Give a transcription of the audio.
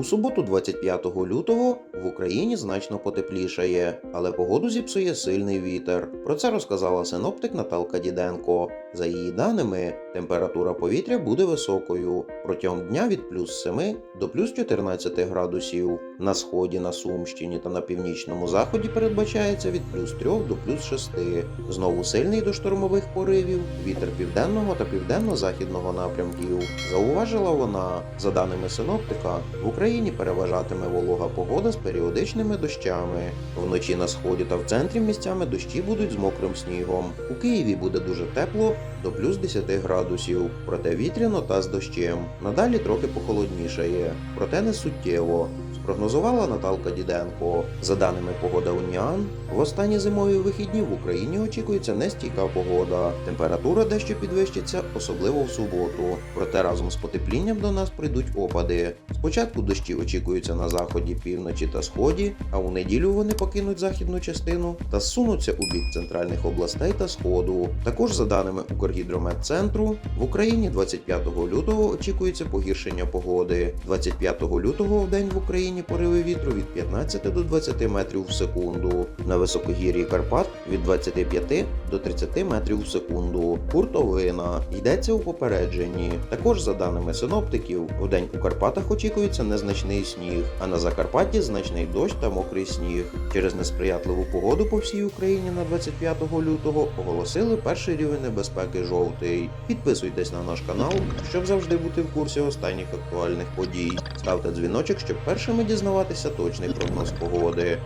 У суботу, 25 лютого, в Україні значно потеплішає, але погоду зіпсує сильний вітер. Про це розказала синоптик Наталка Діденко. За її даними, температура повітря буде високою протягом дня від плюс 7 до плюс 14 градусів. На сході, на Сумщині та на північному заході передбачається від плюс 3 до плюс 6. Знову сильний до штормових поривів, вітер південного та південно-західного напрямків. Зауважила вона, за даними синоптика, в Україні переважатиме волога погода з періодичними дощами. Вночі на сході та в центрі місцями дощі будуть з мокрим снігом. У Києві буде дуже тепло до плюс 10 градусів, проте вітряно та з дощем. Надалі трохи похолоднішає, проте не суттєво. Спрогнозувала Наталка Діденко. За даними погода Уніан, в останні зимові вихідні в Україні очікується нестійка погода. Температура дещо підвищиться, особливо в суботу. Проте разом з потеплінням до нас прийдуть опади. Спочатку дощі очікуються на заході, півночі та сході, а у неділю вони покинуть західну частину та зсунуться у бік центральних областей та сходу. Також за даними Укргідрометцентру, в Україні 25 лютого очікується погіршення погоди. 25 лютого в день в Україні пориви вітру від 15 до 20 метрів в секунду. На високогір'ї Карпат від 25 до 30 метрів в секунду. Куртовина йдеться у попередженні. Також за даними синоптиків, в день у Карпатах очікується незначний сніг, а на Закарпатті значний дощ та мокрий сніг. Через несприятливу погоду по всій Україні на 25 лютого оголосили перший рівень небезпеки жовтий. Підписуйтесь на наш канал, щоб завжди бути в курсі останніх актуальних подій. Ставте дзвіночок, щоб першими дізнаватися точний прогноз погоди.